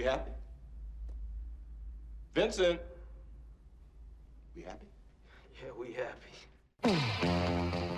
We happy? Vincent? We happy? Yeah, we happy.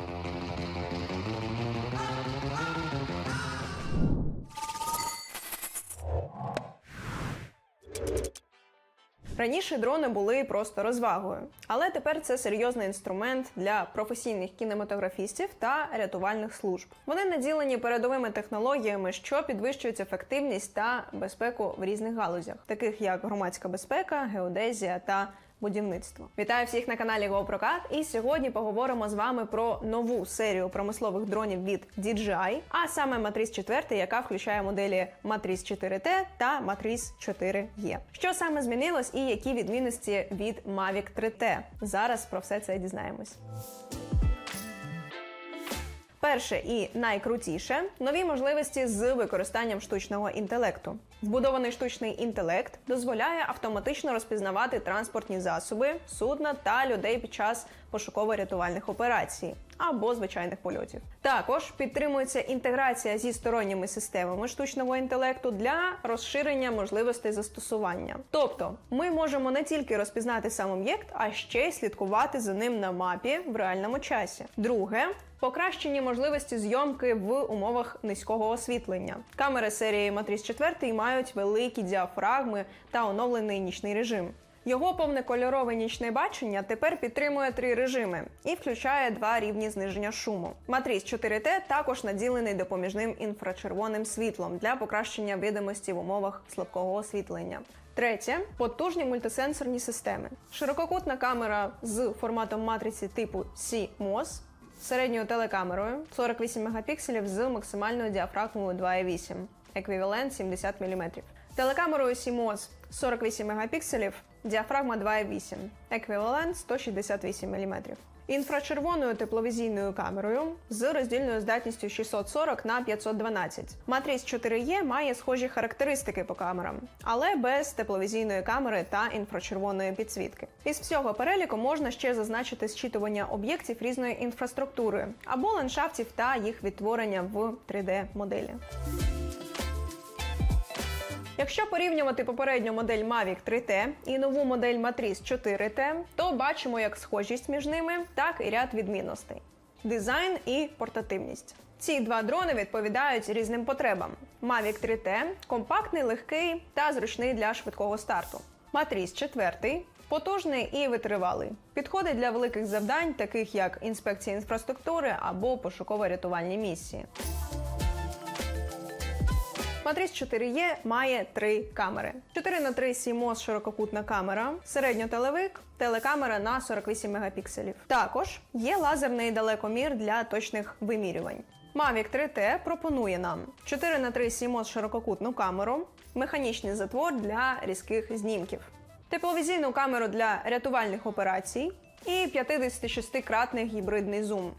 Раніше дрони були просто розвагою, але тепер це серйозний інструмент для професійних кінематографістів та рятувальних служб. Вони наділені передовими технологіями, що підвищують ефективність та безпеку в різних галузях, таких як громадська безпека, геодезія та будівництво. Вітаю всіх на каналі GoProCat і сьогодні поговоримо з вами про нову серію промислових дронів від DJI, а саме Матріс 4, яка включає моделі Матріс 4T та Матріс 4E. Що саме змінилось і які відмінності від Mavic 3T? Зараз про все це дізнаємось. Перше і найкрутіше нові можливості з використанням штучного інтелекту. Вбудований штучний інтелект дозволяє автоматично розпізнавати транспортні засоби, судна та людей під час пошуково-рятувальних операцій або звичайних польотів. Також підтримується інтеграція зі сторонніми системами штучного інтелекту для розширення можливостей застосування. Тобто, ми можемо не тільки розпізнати сам об'єкт, а ще й слідкувати за ним на мапі в реальному часі. Друге Покращені можливості зйомки в умовах низького освітлення. Камери серії Matrice 4 мають великі діафрагми та оновлений нічний режим. Його повнокольорове нічне бачення тепер підтримує три режими і включає два рівні зниження шуму. Matrice 4T також наділений допоміжним інфрачервоним світлом для покращення видимості в умовах слабкого освітлення. Третє потужні мультисенсорні системи. Ширококутна камера з форматом матриці типу CMOS середньою телекамерою 48 мегапікселів з максимальною діафрагмою 2,8, еквівалент 70 мм. Телекамерою CMOS 48 мегапікселів, діафрагма 2,8, еквівалент 168 мм. Інфрачервоною тепловізійною камерою з роздільною здатністю 640 на 512. Matrice 4E має схожі характеристики по камерам, але без тепловізійної камери та інфрачервоної підсвітки. Із всього переліку можна ще зазначити зчитування об'єктів різної інфраструктури або ландшафтів та їх відтворення в 3D-моделі. Якщо порівнювати попередню модель Mavic 3T і нову модель Matrice 4T, то бачимо як схожість між ними, так і ряд відмінностей: дизайн і портативність. Ці два дрони відповідають різним потребам. Mavic 3T компактний, легкий та зручний для швидкого старту. Matrice 4 потужний і витривалий. Підходить для великих завдань, таких як інспекція інфраструктури або пошуково-рятувальні місії. Matrice 4E має три камери: 4 на 3 CMOS ширококутна камера, середньотелевик, телекамера на 48 мегапікселів. Також є лазерний далекомір для точних вимірювань. Mavic 3T пропонує нам 4 на 3 CMOS ширококутну камеру, механічний затвор для різких знімків, тепловізійну камеру для рятувальних операцій і 56-кратний гібридний зум.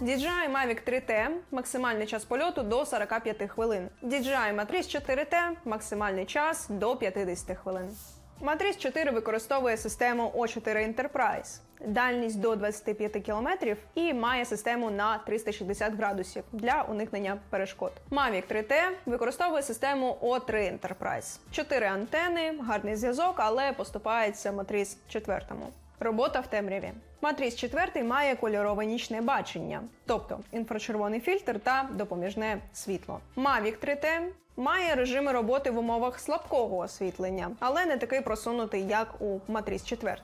DJI Mavic 3T максимальний час польоту до 45 хвилин. DJI Matrice 4T максимальний час до 50 хвилин. Matrice 4 використовує систему O4 Enterprise, дальність до 25 км і має систему на 360 градусів для уникнення перешкод. Mavic 3T використовує систему O3 Enterprise. Чотири антени, гарний зв'язок, але поступається Matrice 4. Робота в темряві. Матріс 4 має кольорове нічне бачення, тобто інфрачервоний фільтр та допоміжне світло. Mavic 3T має режими роботи в умовах слабкого освітлення, але не такий просунутий, як у Матріс 4.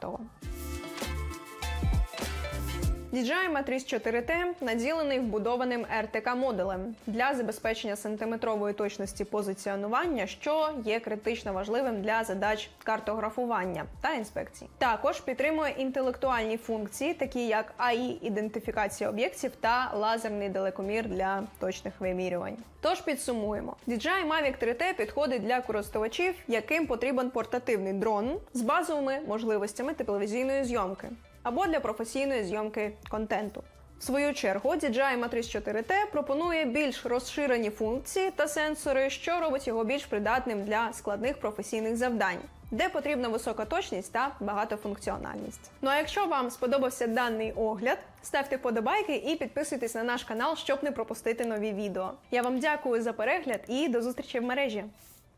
DJI Matrice 4T наділений вбудованим RTK модулем для забезпечення сантиметрової точності позиціонування, що є критично важливим для задач картографування та інспекцій. Також підтримує інтелектуальні функції, такі як AI ідентифікація об'єктів та лазерний далекомір для точних вимірювань. Тож підсумуємо: DJI Mavic 3T підходить для користувачів, яким потрібен портативний дрон з базовими можливостями тепловізійної зйомки або для професійної зйомки контенту. В свою чергу, DJI Matrice 4T пропонує більш розширені функції та сенсори, що робить його більш придатним для складних професійних завдань, де потрібна висока точність та багатофункціональність. Ну а якщо вам сподобався даний огляд, ставте вподобайки і підписуйтесь на наш канал, щоб не пропустити нові відео. Я вам дякую за перегляд і до зустрічі в мережі.